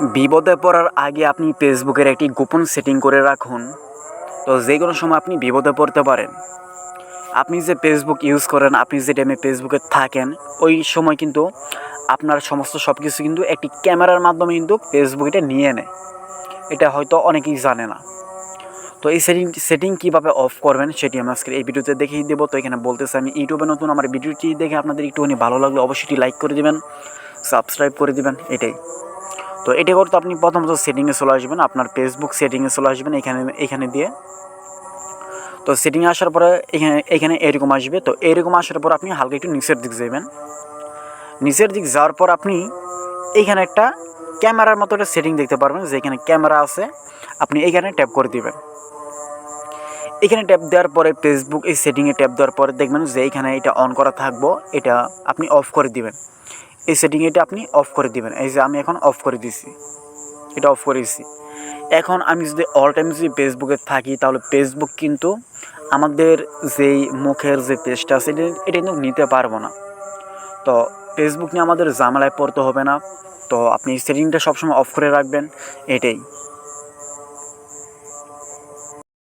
বিপদে পড়ার আগে আপনি ফেসবুকের একটি গোপন সেটিং করে রাখুন। তো যে কোনো সময় আপনি বিপদে পড়তে পারেন। আপনি যে ফেসবুক ইউজ করেন, আপনি যে টাইমে ফেসবুকে থাকেন, ওই সময় কিন্তু আপনার সমস্ত সব কিছু কিন্তু একটি ক্যামেরার মাধ্যমে কিন্তু ফেসবুক এটা নিয়ে নেয়। এটা হয়তো অনেকেই জানে না। তো এই সেটিং সেটিং কীভাবে অফ করবেন সেটি আমি আজকে এই ভিডিওতে দেখিয়ে দেবো। তো এখানে বলতেছে আমি ইউটিউবে নতুন আমার ভিডিওটি দেখে আপনাদের একটুখানি ভালো লাগলে অবশ্যই লাইক করে দিবেন সাবস্ক্রাইব করে দেবেন, এটাই। তো এটা করতে আপনি প্রথমত সেটিংয়ে চলে আসবেন, আপনার ফেসবুক সেটিংয়ে চলে আসবেন এখানে এখানে দিয়ে। তো সেটিংয়ে আসার পরে এখানে এখানে এরকম আসবে। তো এরকম আসার পর আপনি হালকা একটু নিচের দিক যাবেন নিচের দিক যাওয়ার পর আপনি এইখানে একটা ক্যামেরার মতো একটা সেটিং দেখতে পারবেন যে এখানে ক্যামেরা আছে। আপনি এখানে ট্যাপ করে দিবেন। এখানে ট্যাপ দেওয়ার পরে ফেসবুক এই সেটিংয়ে ট্যাপ দেওয়ার পরে দেখবেন যে এখানে এটা অন করা থাকব, এটা আপনি অফ করে দিবেন। এই সেটিং এটা আপনি অফ করে দিবেন। এই যে আমি এখন অফ করে দিছি। এটা অফ করে দিছি। এখন আমি যদি অল টাইম যদি ফেসবুকে থাকি, তাহলে ফেসবুক কিন্তু আমাদের যেই মুখের যে পেজটা আছে, এটা কিন্তু নিতে পারব না। তো ফেসবুক নিয়ে আমাদের জামেলায় পড়তে হবে না। তো আপনি সেটিংটা সবসময় অফ করে রাখবেন। এটাই।